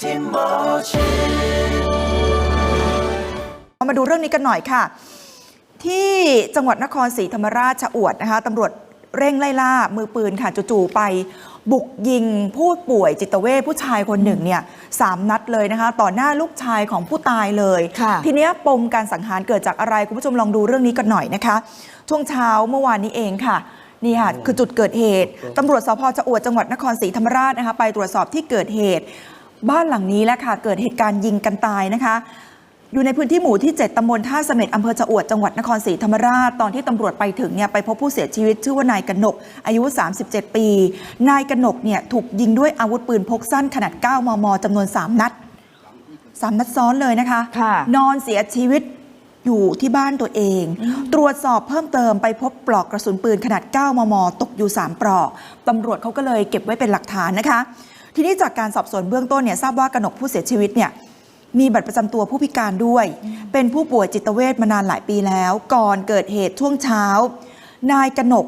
ที่หมอชิดมาดูเรื่องนี้กันหน่อยค่ะ ที่จังหวัดนครศรีธรรมราชชะอวดนะคะตำรวจเร่งไล่ล่ามือปืนค่ะจู่ๆไป บุกยิงผู้ป่วยจิตเวชผู้ชายคนหนึ่งเนี่ยสามนัดเลยนะคะ ต่อหน้าลูกชายของผู้ตายเลยค่ะทีเนี้ยปมการสังหารเกิดจากอะไร คุณผู้ชมลองดูเรื่องนี้กันหน่อยนะคะ ช่วงเช้าเมื่อวานนี้เองค่ะนี่ค่ะคือจุดเกิดเหตุตำรวจสพจะอวดจังหวัดนครศรีธรรมราชนะคะไปตรวจสอบที่เกิดเหตุ บ้านหลังนี้แหละค่ะเกิดเหตุการณ์ยิงกันตายนะคะ อยู่ในพื้นที่หมู่ที่ 7 ตำบลท่าเสม็ดอำเภอจะอวดจังหวัดนครศรีธรรมราช ตอนที่ตำรวจไปถึงเนี่ยไปพบผู้เสียชีวิตชื่อว่านายกนก อายุ 37 ปี นายกนกเนี่ยถูกยิงด้วยอาวุธปืนพกสั้นขนาด 9 มมจำนวน 3 นัด 3 นัดซ้อนเลยนะคะค่ะนอนเสียชีวิตอยู่ที่บ้านตัวเอง ตรวจสอบเพิ่มเติมไปพบปลอกกระสุนปืนขนาด 9 มม ตกอยู่ 3 ปลอก ตำรวจเขาก็เลยเก็บไว้เป็นหลักฐานนะคะ ทีนี้จากการสอบสวนเบื้องต้นเนี่ยทราบว่ากนกผู้เสียชีวิตเนี่ยมีบัตรประจำตัวผู้พิการด้วย เป็นผู้ป่วยจิตเวชมานานหลายปีแล้ว ก่อนเกิดเหตุช่วงเช้า นายกนก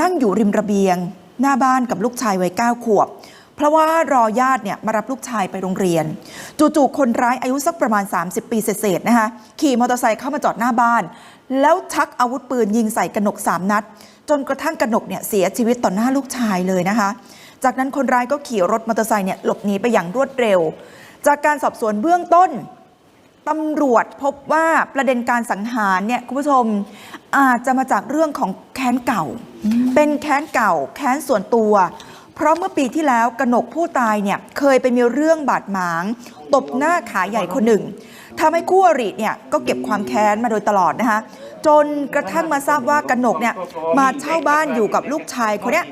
นั่งอยู่ริมระเบียง หน้าบ้านกับลูกชายวัย9ขวบ เพราะว่ารอญาติเนี่ยมารับลูกชายไปโรงเรียน จู่ๆคนร้ายอายุสักประมาณ 30 ปีเศษๆนะคะขี่มอเตอร์ไซค์เข้ามาจอดหน้าบ้าน แล้วชักอาวุธปืนยิงใส่กนก3นัด จนกระทั่งกนกเนี่ยเสียชีวิตต่อหน้าลูกชายเลยนะคะ จากนั้นคนร้ายก็ขี่รถมอเตอร์ไซค์เนี่ยหลบหนีไปอย่างรวดเร็ว จากการสอบสวนเบื้องต้นตำรวจพบว่าประเด็นการสังหารเนี่ยคุณผู้ชมอาจจะมาจากเรื่องของแค้นเก่า เป็นแค้นเก่า แค้นส่วนตัว เพราะเมื่อปีที่แล้วกนกผู้ตายเนี่ยเคยไปมีเรื่องบาดหมาง ตบหน้าขาใหญ่คนหนึ่งทำให้คู่อริเนี่ยก็เก็บความแค้นมาโดยตลอดนะคะ จนกระทั่งมาทราบว่ากนกเนี่ยมาเช่าบ้านอยู่กับลูกชายคนเนี้ย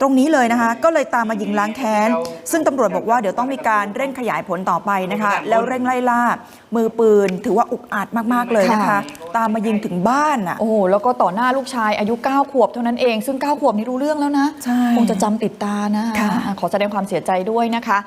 ตรงนี้เลยนะคะ ก็เลยตามมายิงล้างแค้น ซึ่งตำรวจบอกว่าเดี๋ยวต้องมีการเร่งขยายผลต่อไปนะคะ แล้วเร่งไล่ล่า มือปืนถือว่าอุกอาจมากๆเลยนะคะค่ะตามมายิงถึงบ้านอะโอ้โหแล้วก็ต่อหน้าลูกชายอายุ 9 ขวบเท่านั้นเอง ซึ่ง 9 ขวบนี่รู้เรื่องแล้วนะใช่คงจะจำติดตานะค่ะอะขอแสดงความเสียใจด้วยนะคะ